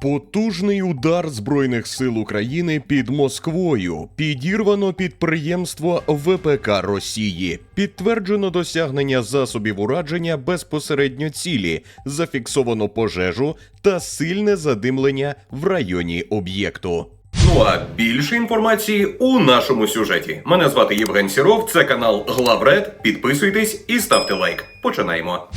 Потужний удар Збройних сил України під Москвою. Підірвано підприємство ВПК Росії. Підтверджено досягнення засобів ураження безпосередньо цілі, зафіксовано пожежу та сильне задимлення в районі об'єкту. Ну а більше інформації у нашому сюжеті. Мене звати Євген Сіров, це канал Главред. Підписуйтесь і ставте лайк. Починаємо.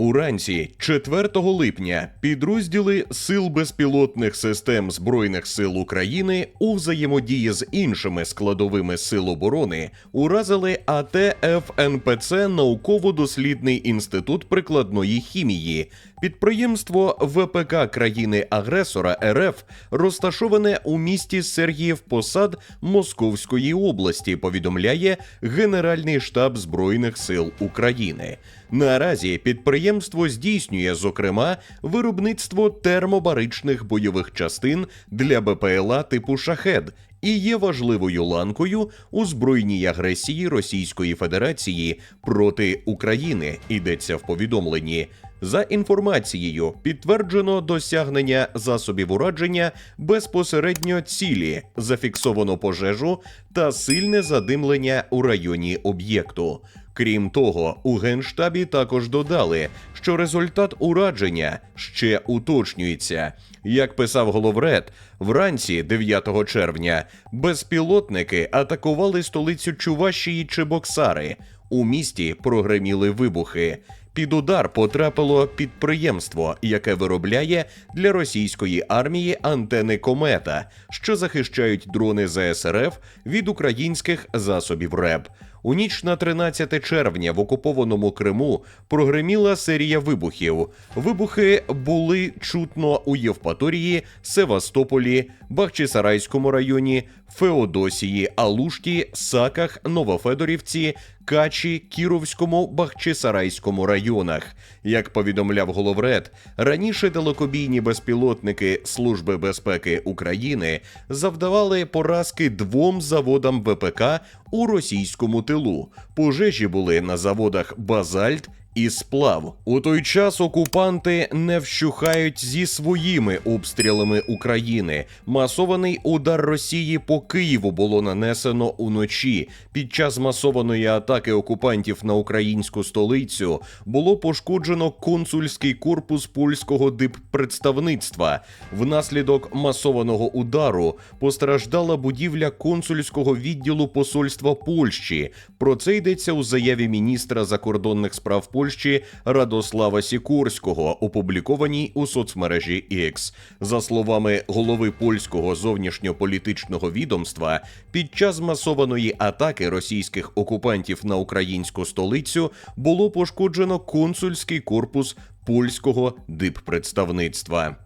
Уранці 4 липня підрозділи Сил безпілотних систем Збройних сил України у взаємодії з іншими складовими сил оборони уразили АТФНПЦ науково-дослідний інститут прикладної хімії. Підприємство ВПК країни-агресора РФ розташоване у місті Сергіїв Посад Московської області. Повідомляє Генеральний штаб Збройних сил України. Наразі підприємство здійснює, зокрема, виробництво термобаричних бойових частин для БПЛА типу Шахед і є важливою ланкою у збройній агресії Російської Федерації проти України. Йдеться в повідомленні. За інформацією, підтверджено досягнення засобів ураження безпосередньо цілі, зафіксовано пожежу та сильне задимлення у районі об'єкту. Крім того, у генштабі також додали, що результат ураження ще уточнюється. Як писав головред, вранці 9 червня безпілотники атакували столицю Чувашії Чебоксари. У місті прогреміли вибухи. Під удар потрапило підприємство, яке виробляє для російської армії антени комета, що захищають дрони ЗСРФ від українських засобів РЕБ. У ніч на 13 червня в окупованому Криму прогреміла серія вибухів. Вибухи були чутно у Євпаторії, Севастополі, Бахчисарайському районі, Феодосії, Алушті, Саках, Новофедорівці, Качі, Кіровському, Бахчисарайському районах. Як повідомляв головред, раніше далекобійні безпілотники Служби безпеки України завдавали поразки двом заводам ВПК у російському тилу. Пожежі були на заводах Базальт і сплав. У той час окупанти не вщухають зі своїми обстрілами України. Масований удар Росії по Києву було нанесено уночі. Під час масованої атаки окупантів на українську столицю було пошкоджено консульський корпус польського диппредставництва. Внаслідок масованого удару постраждала будівля консульського відділу посольства Польщі. Про це йдеться у заяві міністра закордонних справ Польщі Радослава Сікорського, опублікованій у соцмережі X. За словами голови польського зовнішньополітичного відомства, під час масованої атаки російських окупантів на українську столицю було пошкоджено консульський корпус польського диппредставництва.